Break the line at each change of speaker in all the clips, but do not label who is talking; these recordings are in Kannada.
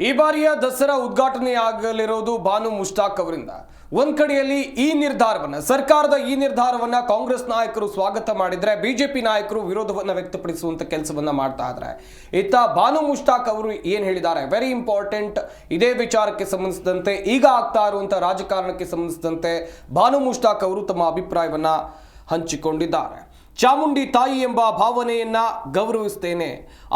ಈ ಬಾರಿಯ ದಸರಾ ಉದ್ಘಾಟನೆ ಆಗಲಿರೋದು ಬಾನು ಮುಷ್ತಾಕ್ ಅವರಿಂದ. ಒಂದ್ ಕಡೆಯಲ್ಲಿ ಈ ನಿರ್ಧಾರವನ್ನ, ಸರ್ಕಾರದ ಈ ನಿರ್ಧಾರವನ್ನ ಕಾಂಗ್ರೆಸ್ ನಾಯಕರು ಸ್ವಾಗತ ಮಾಡಿದ್ರೆ, ಬಿಜೆಪಿ ನಾಯಕರು ವಿರೋಧವನ್ನ ವ್ಯಕ್ತಪಡಿಸುವಂತ ಕೆಲಸವನ್ನ ಮಾಡ್ತಾ ಇದ್ರೆ. ಇತ್ತ ಬಾನು ಮುಷ್ತಾಕ್ ಅವರು ಏನ್ ಹೇಳಿದ್ದಾರೆ? ವೆರಿ ಇಂಪಾರ್ಟೆಂಟ್ ಇದೇ ವಿಚಾರಕ್ಕೆ ಸಂಬಂಧಿಸಿದಂತೆ, ಈಗ ಆಗ್ತಾ ಇರುವಂತ ರಾಜಕಾರಣಕ್ಕೆ ಸಂಬಂಧಿಸಿದಂತೆ ಬಾನು ಮುಷ್ತಾಕ್ ಅವರು ತಮ್ಮ ಅಭಿಪ್ರಾಯವನ್ನ ಹಂಚಿಕೊಂಡಿದ್ದಾರೆ. ಚಾಮುಂಡಿ ತಾಯಿ ಎಂಬ ಭಾವನೆಯನ್ನು ಗೌರವಿಸ್ತೇನೆ.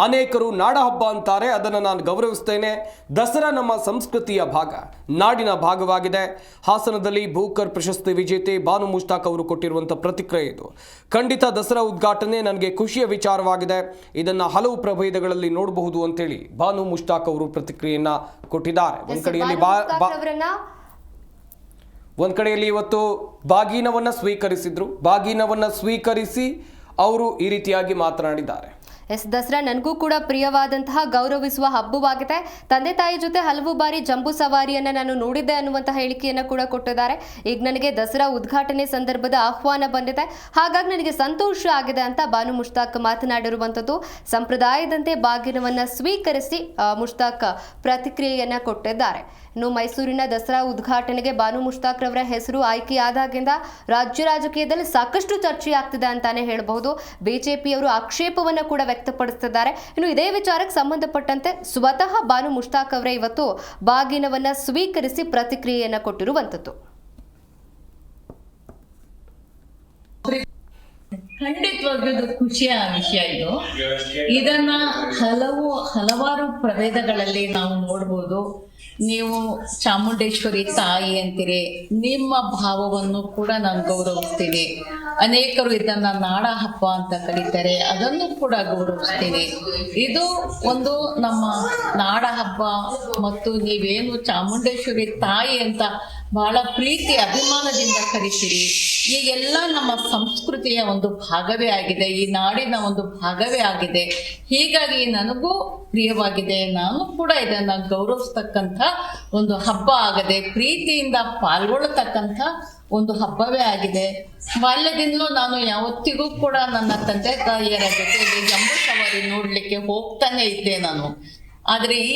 ಅನೇಕರು ನಾಡ ಹಬ್ಬ ಅಂತಾರೆ ಅದನ್ನು ನಾನು ಗೌರವಿಸ್ತೇನೆ. ದಸರಾ ನಮ್ಮ ಸಂಸ್ಕೃತಿಯ ಭಾಗ ನಾಡಿನ ಭಾಗವಾಗಿದೆ. ಹಾಸನದಲ್ಲಿ ಭೂಕರ್ ಪ್ರಶಸ್ತಿ ವಿಜೇತೆ ಬಾನು ಮುಷ್ತಾಕ್ ಅವರು ಕೊಟ್ಟಿರುವಂಥ ಪ್ರತಿಕ್ರಿಯೆ ಇದು. ಖಂಡಿತ ದಸರಾ ಉದ್ಘಾಟನೆ ನನಗೆ ಖುಷಿಯ ವಿಚಾರವಾಗಿದೆ. ಇದನ್ನು ಹಲವು ಪ್ರಭೇದಗಳಲ್ಲಿ ನೋಡಬಹುದು ಅಂತೇಳಿ ಬಾನು ಮುಷ್ತಾಕ್ ಅವರು ಪ್ರತಿಕ್ರಿಯೆಯನ್ನು ಕೊಟ್ಟಿದ್ದಾರೆ. ಒಂದು ಕಡೆಯಲ್ಲಿ ಬಾ ಒಂದ್ ಕಡೆಯಲ್ಲಿ ಇವತ್ತು ಬಾಗಿನವನ್ನು ಸ್ವೀಕರಿಸಿದ್ರು. ಬಾಗಿನವನ್ನು ಸ್ವೀಕರಿಸಿ ಅವರು ಈ ರೀತಿಯಾಗಿ ಮಾತನಾಡಿದ್ದಾರೆ.
ಎಸ್ ದಸರಾ ನನಗೂ ಕೂಡ ಪ್ರಿಯವಾದಂತಹ ಗೌರವಿಸುವ ಹಬ್ಬವಾಗಿದೆ. ತಂದೆ ತಾಯಿ ಜೊತೆ ಹಲವು ಬಾರಿ ಜಂಬೂ ಸವಾರಿಯನ್ನ ನಾನು ನೋಡಿದ್ದೆ ಅನ್ನುವಂತಹ ಹೇಳಿಕೆಯನ್ನ ಕೂಡ ಕೊಟ್ಟಿದ್ದಾರೆ. ಈಗ ನನಗೆ ದಸರಾ ಉದ್ಘಾಟನೆ ಸಂದರ್ಭದ ಆಹ್ವಾನ ಬಂದಿದೆ. ಹಾಗಾಗಿ ನನಗೆ ಸಂತೋಷ ಆಗಿದೆ ಅಂತ ಬಾನು ಮುಷ್ತಾಕ್ ಮಾತನಾಡಿರುವಂಥದ್ದು ಸಂಪ್ರದಾಯದಂತೆ ಬಾಗಿನವನ್ನ ಸ್ವೀಕರಿಸಿ ಮುಷ್ತಾಕ್ ಪ್ರತಿಕ್ರಿಯೆಯನ್ನ ಕೊಟ್ಟಿದ್ದಾರೆ. ಇನ್ನು ಮೈಸೂರಿನ ದಸರಾ ಉದ್ಘಾಟನೆಗೆ ಬಾನು ಮುಷ್ತಾಕ್ ರವರ ಹೆಸರು ಆಯ್ಕೆಯಾದಾಗಿಂದ ರಾಜ್ಯ ರಾಜಕೀಯದಲ್ಲಿ ಸಾಕಷ್ಟು ಚರ್ಚೆ ಆಗ್ತಿದೆ ಅಂತಾನೆ ಹೇಳಬಹುದು. ಬಿಜೆಪಿಯವರು ಆಕ್ಷೇಪವನ್ನು ಕೂಡ ವ್ಯಕ್ತಪಡಿಸುತ್ತಿದ್ದಾರೆ. ಇನ್ನು ಇದೇ ವಿಚಾರಕ್ಕೆ ಸಂಬಂಧಪಟ್ಟಂತೆ ಸ್ವತಃ ಬಾನು ಮುಷ್ತಾಕ್ ಅವರೇ ಇವತ್ತು ಬಾಗಿನವನ್ನ ಸ್ವೀಕರಿಸಿ ಪ್ರತಿಕ್ರಿಯೆಯನ್ನ ಕೊಟ್ಟಿರುವಂತದ್ದು
ಖಂಡಿತವಾಗ್ಲೂ ಖುಷಿಯ ವಿಷಯ ಇದು. ಇದನ್ನ ಹಲವು ಹಲವಾರು ಪ್ರಭೇದಗಳಲ್ಲಿ ನಾವು ನೋಡ್ಬೋದು. ನೀವು ಚಾಮುಂಡೇಶ್ವರಿ ತಾಯಿ ಅಂತೀರಿ, ನಿಮ್ಮ ಭಾವವನ್ನು ಕೂಡ ನಾನು ಗೌರವಿಸ್ತೀನಿ. ಅನೇಕರು ಇದನ್ನ ನಾಡ ಹಬ್ಬ ಅಂತ ಕರೀತಾರೆ, ಅದನ್ನು ಕೂಡ ಗೌರವಿಸ್ತೀನಿ. ಇದು ಒಂದು ನಮ್ಮ ನಾಡ ಹಬ್ಬ ಮತ್ತು ನೀವೇನು ಚಾಮುಂಡೇಶ್ವರಿ ತಾಯಿ ಅಂತ ಬಹಳ ಪ್ರೀತಿ, ಅಭಿಮಾನದಿಂದ ಕರಿತೀರಿ. ಈ ಎಲ್ಲ ನಮ್ಮ ಸಂಸ್ಕೃತಿಯ ಒಂದು ಭಾಗವೇ ಆಗಿದೆ, ಈ ನಾಡಿನ ಒಂದು ಭಾಗವೇ ಆಗಿದೆ. ಹೀಗಾಗಿ ನನಗೂ ಪ್ರಿಯವಾಗಿದೆ, ನಾನು ಕೂಡ ಇದನ್ನ ಗೌರವಿಸ್ತಕ್ಕಂಥ ಒಂದು ಹಬ್ಬ ಆಗದೆ ಪ್ರೀತಿಯಿಂದ ಪಾಲ್ಗೊಳ್ಳತಕ್ಕಂಥ ಒಂದು ಹಬ್ಬವೇ ಆಗಿದೆ. ಬಾಲ್ಯದಿಂದಲೂ ನಾನು ಯಾವತ್ತಿಗೂ ಕೂಡ ನನ್ನ ತಂದೆ ತಾಯಿಯರ ಜೊತೆಗೆ ಜಂಬೂ ಸವಾರಿ ನೋಡಲಿಕ್ಕೆ ಹೋಗ್ತಾನೆ ಇದ್ದೆ ನಾನು. ಆದರೆ ಈ